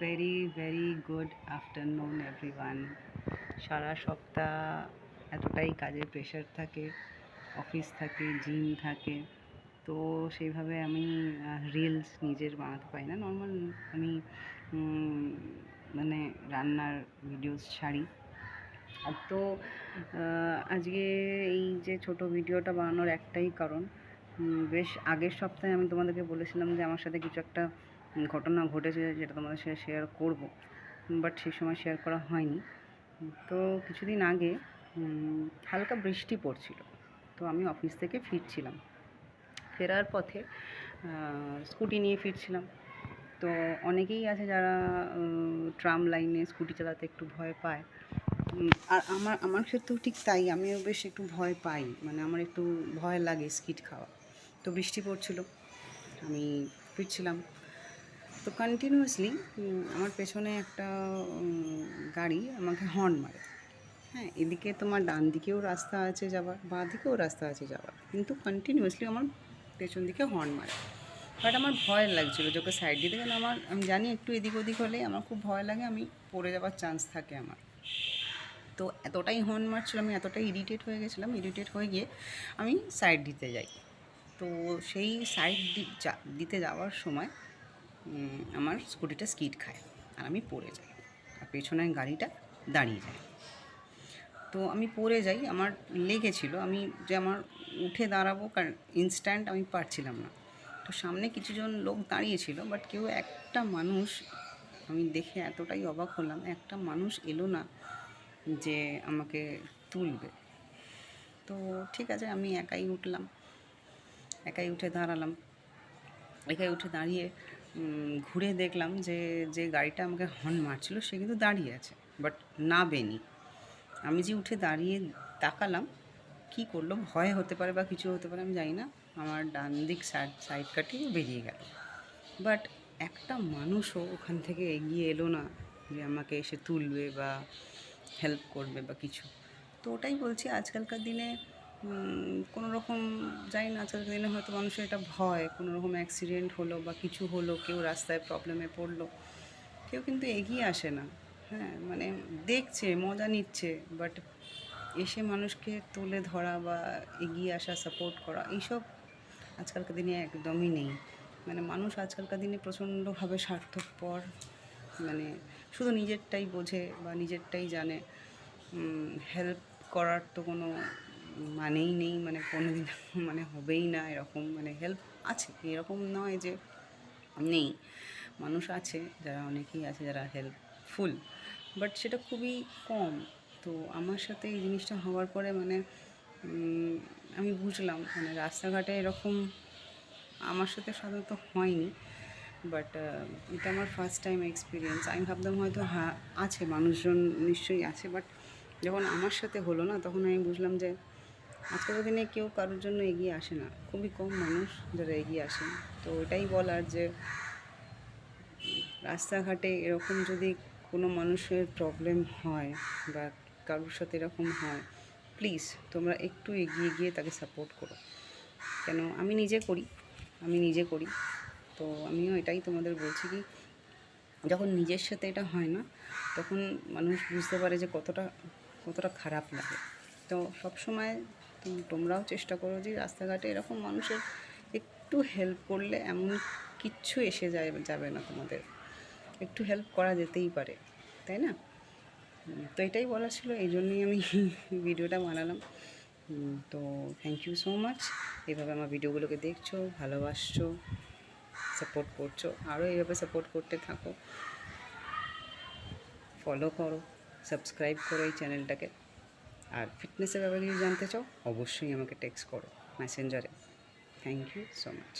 Very very good afternoon everyone সারা সপ্তাহ এতটাই কাজের প্রেশার থাকে অফিস থাকে জিম থাকে। তো সেইভাবে আমি রিলস নিজের বানাতে পারি না। নর্মাল আমি মানে রান্নার ভিডিওস ছাড়ি। আর তো আজকে এই যে ছোট ভিডিওটা বানানোর একটাই কারণ বেশ আগের সপ্তাহে আমি তোমাদেরকে বলেছিলাম যে আমার সাথে কিছু একটা ঘটনা ঘটেছে যেটা তোমাদের সাথে শেয়ার করব বাট সেই সময় শেয়ার করা হয়নি। তো কিছুদিন আগে হালকা বৃষ্টি পড়ছিল, তো আমি অফিস থেকে ফিরছিলাম। ফেরার পথে স্কুটি নিয়ে ফিরছিলাম। তো অনেকেই আছে যারা ট্রাম লাইনে স্কুটি চালাতে একটু ভয় পায়। আর আমার আমার ক্ষেত্রেও ঠিক তাই, আমিও বেশ একটু ভয় পাই। মানে আমার একটু ভয় লাগে স্কিট খাওয়া। তো বৃষ্টি পড়ছিল, আমি ফিরছিলাম। তো কন্টিনিউয়াসলি আমার পেছনে একটা গাড়ি আমাকে হর্ন মারে। হ্যাঁ এদিকে তোমার ডান দিকেও রাস্তা আছে যাওয়ার বাঁ দিকেও রাস্তা আছে যাওয়ার কিন্তু কন্টিনিউয়াসলি আমার পেছন দিকে হর্ন মারে। বাট আমার ভয় লাগছিল যে ওকে সাইড দিতে। গেলে আমার, আমি জানি একটু এদিক ওদিক হলে আমার খুব ভয় লাগে, আমি পড়ে যাওয়ার চান্স থাকে আমার। তো এতটাই হর্ন মারছিল, আমি এতটাই ইরিটেট হয়ে গেছিলাম। ইরিটেট হয়ে গিয়ে আমি সাইড দিতে যাই। তো সেই সাইড দিতে যাওয়ার সময় আমার স্কুটিটা স্কিড খায় আর আমি পড়ে যাই। আর পেছনের গাড়িটা দাঁড়িয়ে যায়। তো আমি পড়ে যাই, আমার লেগেছিল, আমি যে আমার উঠে দাঁড়াবো কারণ ইনস্ট্যান্ট আমি পারছিলাম না। তো সামনে কিছুজন লোক দাঁড়িয়েছিল বাট কেউ একটা মানুষ, আমি দেখে এতটাই অবাক হলাম, একটা মানুষ এলো না যে আমাকে তুলবে। তো ঠিক আছে, আমি একাই উঠলাম। একাই উঠে দাঁড়ালাম। একাই উঠে দাঁড়িয়ে ঘুরে দেখলাম যে যে গাড়িটা আমাকে হর্ন মারছিল, সে কিন্তু দাঁড়িয়ে আছে বাট না বেনি আমি যে উঠে দাঁড়িয়ে তাকালাম, কি করল, ভয় হতে পারে বা কিছু হতে পারে, আমি জানি না। আমার ডান দিক সাইড সাইড কাটিয়ে বেরিয়ে গেল। বাট একটা মানুষও ওখান থেকে এগিয়ে এলো না, যে আমাকে এসে তুলবে বা হেল্প করবে বা কিছু। তো ওটাই বলছি, আজকালকার দিনে কোনো রকম জানি না, আজকালকার দিনে হয়তো মানুষের এটা ভয় কোনো রকম অ্যাক্সিডেন্ট হলো বা কিছু হলো, কেউ রাস্তায় প্রবলেমে পড়ল, কেউ কিন্তু এগিয়ে আসে না। হ্যাঁ মানে দেখছে, মজা নিচ্ছে বাট এসে মানুষকে তুলে ধরা বা এগিয়ে আসা সাপোর্ট করা, এইসব আজকালকার দিনে একদমই নেই। মানে মানুষ আজকালকার দিনে প্রচণ্ডভাবে স্বার্থপর মানে শুধু নিজেরটাই বোঝে বা নিজেরটাই জানে। হেল্প করার তো কোনো মানেই নেই মানে কোনো দিন মানে হবেই না, এরকম মানে হেল্প আছে। এরকম নয় যে নেই। মানুষ আছে, যারা অনেকেই আছে যারা হেল্পফুল বাট সেটা খুবই কম। তো আমার সাথে এই জিনিসটা হওয়ার পরে মানে আমি বুঝলাম মানে রাস্তাঘাটে এরকম আমার সাথে সাধারণত হয়নি বাট এটা আমার ফার্স্ট টাইম এক্সপিরিয়েন্স আমি ভাবতাম হয়তো হ্যাঁ আছে, মানুষজন নিশ্চয়ই আছে বাট যখন আমার সাথে হলো না, তখন আমি বুঝলাম যে আজকের দিনে কেউ কারোর জন্য এগিয়ে আসে না। খুবই কম মানুষ যারা এগিয়ে আসেন তো এটাই বলার যে, রাস্তাঘাটে এরকম যদি কোনো মানুষের প্রবলেম হয় বা কারোর সাথে এরকম হয় প্লিজ তোমরা একটু এগিয়ে গিয়ে তাকে সাপোর্ট করো। কেন? আমি নিজে করি। আমি নিজে করি। তো আমিও এটাই তোমাদের বলছি কি, যখন নিজের সাথে এটা হয় না, তখন মানুষ বুঝতে পারে যে কতটা কতটা খারাপ লাগে। তো সবসময় তোমরাও চেষ্টা করো যে রাস্তাঘাটে এরকম মানুষের একটু হেল্প করলে এমন কিচ্ছু এসে যায়, যাবে না তোমাদের। একটু হেল্প করা যেতেই পারে, তাই না? তো এটাই বলা ছিল, এই জন্যই আমি ভিডিওটা বানালাম। তো থ্যাংক ইউ সো মাচ এভাবে আমার ভিডিওগুলোকে দেখছ, ভালোবাসছো সাপোর্ট করছ, আরও এইভাবে সাপোর্ট করতে থাকো। ফলো করো সাবস্ক্রাইব করো এই চ্যানেলটাকে আর ফিটনেসের ব্যাপারে যদি জানতে চাও, অবশ্যই আমাকে টেক্সট করো মেসেঞ্জারে থ্যাংক ইউ সো মাচ